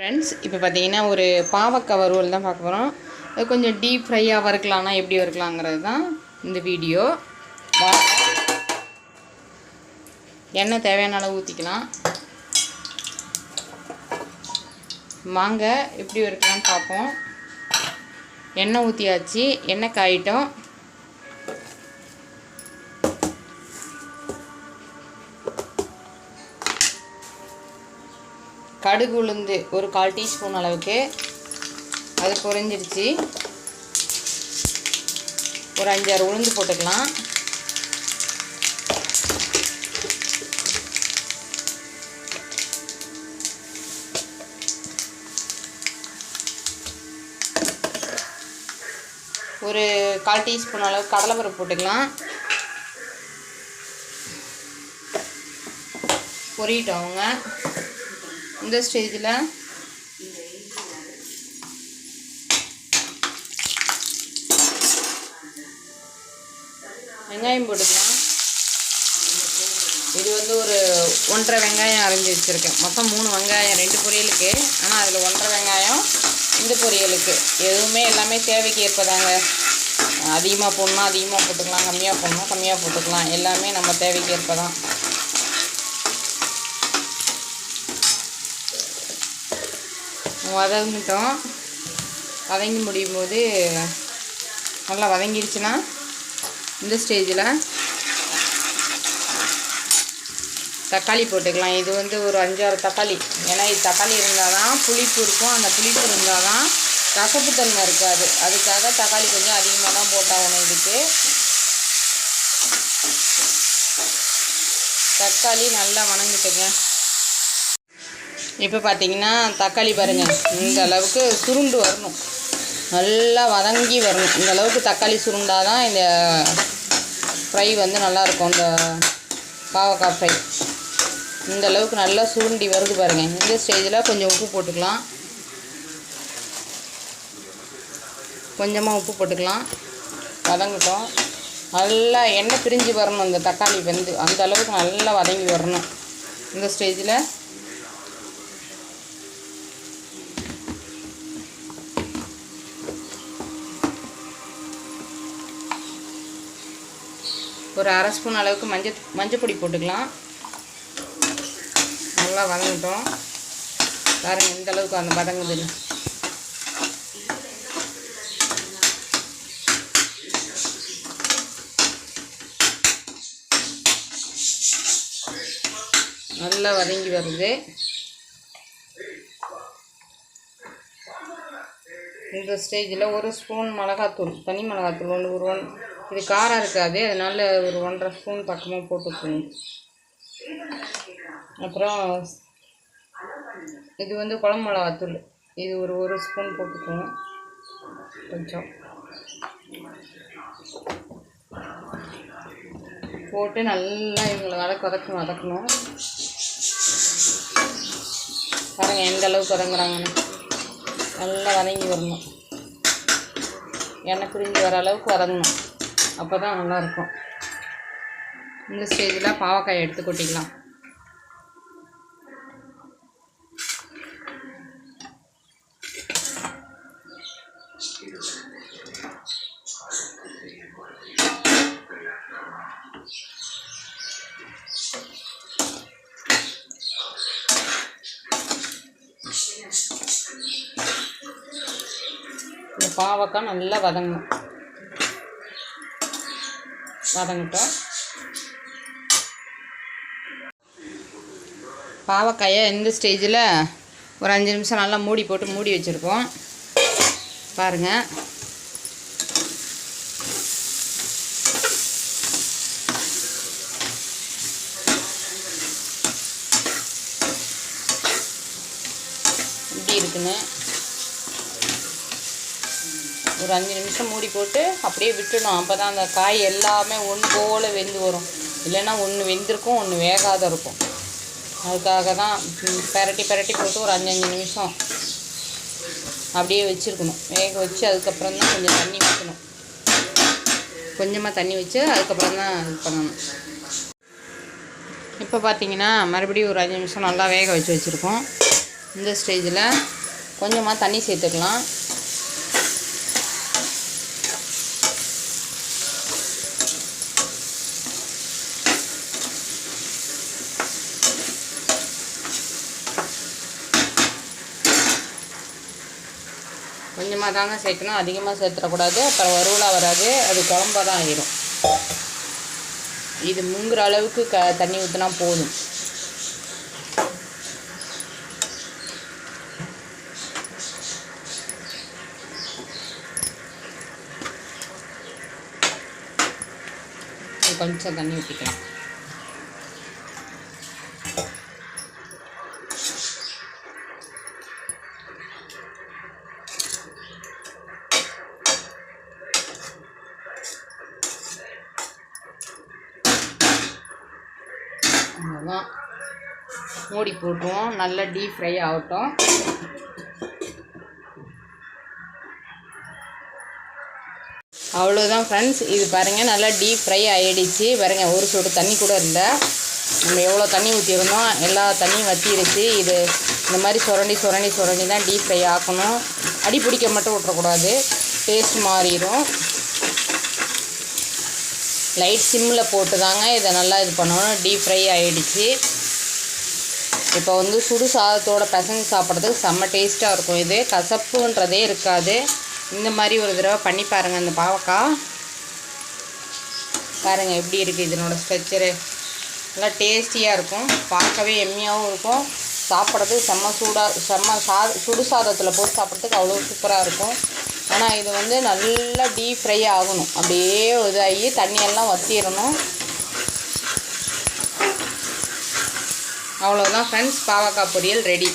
Friends இப்போ பார்த்தீங்கன்னா ஒரு பாவக்காய் வறுவல் தான் பார்க்க போகிறோம் அது கொஞ்சம் டீப் ஃப்ரையாக வறுக்கலாம்னா எப்படி வறுக்கலாங்கிறது தான் இந்த வீடியோ எண்ணெய் தேவையான அளவு ஊற்றிக்கலாம் வாங்க எப்படி வறுக்கலாம்னு பார்ப்போம். எண்ணெய் ஊற்றியாச்சு எண்ணெய் காயிட்டோம். கடுகு உளுந்து ஒரு கால் டீஸ்பூன் அளவுக்கு. அது குறைஞ்சிருச்சு ஒரு அஞ்சாறு உளுந்து போட்டுக்கலாம். ஒரு கால் டீஸ்பூன் அளவு கடலைப்பருப்பு போட்டுக்கலாம். பொரியட்டும் அவங்க. இந்த ஸ்டேஜில். வெங்காயம் போட்டுக்கலாம். இது வந்து ஒரு ஒன்றரை வெங்காயம் அரைஞ்சி வச்சுருக்கேன். மொத்தம் மூணு வெங்காயம் ரெண்டு பொரியலுக்கு. ஆனால் அதில் ஒன்றரை வெங்காயம் இந்த பொரியலுக்கு. எதுவுமே எல்லாமே தேவைக்கு ஏற்பதாங்க. அதிகமாக போடணும் அதிகமாக போட்டுக்கலாம் கம்மியாக போடணும் கம்மியாக போட்டுக்கலாம். எல்லாமே நம்ம தேவைக்கு ஏற்பதான். வதங்கிட்டோம். வதங்கி முடியும் போது நல்லா வதங்கிடுச்சுன்னா இந்த ஸ்டேஜில் தக்காளி போட்டுக்கலாம். இது வந்து ஒரு அஞ்சாறு தக்காளி. ஏன்னா இது தக்காளி இருந்தால் தான் புளிப்பு இருக்கும். அந்த புளிப்பு இருந்தால் தான் கசப்புத்தன்மை இருக்காது. அதுக்காக தக்காளி கொஞ்சம் அதிகமாக தான் போட்டாகணும் இதுக்கு. தக்காளி நல்லா வணங்கிட்டுங்க. இப்போ பார்த்தீங்கன்னா தக்காளி பாருங்கள் இந்த அளவுக்கு சுருண்டு வரணும். நல்லா வதங்கி வரணும். இந்த அளவுக்கு தக்காளி சுருண்டாக தான் இந்த ஃப்ரை வந்து நல்லாயிருக்கும். இந்த பாவக்காய் ஃப்ரை இந்த அளவுக்கு நல்லா சுருண்டி வருது பாருங்கள் இந்த ஸ்டேஜில் கொஞ்சம் உப்பு போட்டுக்கலாம். கொஞ்சமாக உப்பு போட்டுக்கலாம். வதங்கட்டும். நல்லா எண்ணெய் பிரிஞ்சு வரணும் இந்த தக்காளி வெந்து. அந்த அளவுக்கு நல்லா வதங்கி வரணும். இந்த ஸ்டேஜில் ஒரு அரை ஸ்பூன் அளவுக்கு மஞ்சள் மஞ்சள் பொடி போட்டுக்கலாம். நல்லா வதங்கிட்டோம். பாருங்கள் இந்த அளவுக்கு அந்த வதங்குது. நல்லா வதங்கி வருது. இந்த ஸ்டேஜில் ஒரு ஸ்பூன் மிளகாத்தூள் தனி மிளகாத்தூள் ஒன்று ஒரு ஒன் இது காரம் இருக்காது. அதனால் ஒரு ஒன்றரை ஸ்பூன் பக்கமாக போட்டுக்கணும் அப்புறம் இது வந்து குழம்பு மிளகாத்தூள். இது ஒரு ஒரு ஸ்பூன் போட்டுக்கணும் கொஞ்சம். போட்டு நல்லா இவங்களை வதக்க வதக்கணும் வதக்கணும். பாருங்கள் எந்த அளவுக்கு வதங்குறாங்கன்னு. நல்லா வதங்கி வரணும். எண்ணெய் பிரிஞ்சு வர அளவுக்கு வதங்கணும். அப்போ தான் நல்லாயிருக்கும். இந்த ஸ்டேஜில் பாவக்காய் எடுத்து கொட்டிக்கலாம். பாவக்காய் நல்லா வதங்கணும். வதங்கட்டும். பாவக்காயை இந்த ஸ்டேஜில் ஒரு அஞ்சு நிமிஷம் நல்லா மூடி போட்டு மூடி வச்சுருக்கோம் பாருங்கள் இப்படி இருக்குன்னு. ஒரு அஞ்சு நிமிஷம் மூடி போட்டு அப்படியே விட்டுடணும். அப்போ தான் அந்த காய் எல்லாமே ஒன்று போல் வெந்து வரும். இல்லைன்னா ஒன்று வெந்திருக்கும் ஒன்று வேகாத இருக்கும். அதுக்காக தான் பெரட்டி பெரட்டி போட்டு ஒரு அஞ்சு அஞ்சு நிமிஷம் அப்படியே வச்சுருக்கணும். வேக வச்சு அதுக்கப்புறம் தான் கொஞ்சம் தண்ணி ஊற்றணும் கொஞ்சமாக தண்ணி வச்சு அதுக்கப்புறம் தான் இது பண்ணணும். இப்போ பார்த்தீங்கன்னா மறுபடியும் ஒரு அஞ்சு நிமிஷம் நல்லா வேக வச்சு வச்சுருக்கோம். இந்த ஸ்டேஜில் கொஞ்சமாக தண்ணி சேர்த்துக்கலாம். கொஞ்சமாக தாங்க சேர்க்கணும். அதிகமாக சேர்த்துடக்கூடாது. அப்புறம் வறுவலாக வராது. அது குழம்பா தான் ஆயிரும். இது முங்குற அளவுக்கு க தண்ணி ஊற்றினா போதும். கொஞ்சம் தண்ணி ஊற்றிக்கலாம் அவ்வளோதான் மூடி போட்டுருவோம் நல்லா டீப் ஃப்ரை ஆகட்டும். அவ்வளோதான் ஃப்ரெண்ட்ஸ் இது பாருங்கள் நல்லா டீப் ஃப்ரை ஆகிடுச்சு பாருங்கள் ஒரு சொட்டு தண்ணி கூட இல்லை. நம்ம எவ்வளோ தண்ணி ஊற்றிருந்தோம் எல்லா தண்ணியும் வற்றிடுச்சு இது இந்த மாதிரி சுரண்டி சுரண்டி சுரண்டி தான் டீப் ஃப்ரை ஆக்கணும். அடி பிடிக்க மட்டும் விட்டுறக்கூடாது டேஸ்ட் மாறிடும். லைட் சிம்மில் போட்டு தாங்க இதை நல்லா இது பண்ணணும் டீப் ஃப்ரை ஆகிடுச்சு இப்போ வந்து சுடு சாதத்தோட பசங்க சாப்பிட்றதுக்கு செம்ம டேஸ்ட்டாக இருக்கும் இது. கசப்புன்றதே இருக்காது. இந்த மாதிரி ஒரு தடவை பண்ணி பாருங்கள் அந்த பாவக்காய் பாருங்கள் எப்படி இருக்குது இதனோட ஸ்ட்ரக்சரு நல்லா டேஸ்டியாக இருக்கும். பார்க்கவே எம்மியாகவும் இருக்கும். சாப்பிட்றதுக்கு செம்ம சூடாக செம்ம சா சுடு சாதத்தில் போட்டு சாப்பிட்றதுக்கு அவ்வளோ சூப்பராக இருக்கும். ஆனால் இது வந்து நல்லா டீப் ஃப்ரை ஆகணும். அப்படியே இதாகி தண்ணியெல்லாம் வற்றிடணும் அவ்வளோதான் ஃப்ரெண்ட்ஸ் பாவக்காய் பொரியல் ரெடி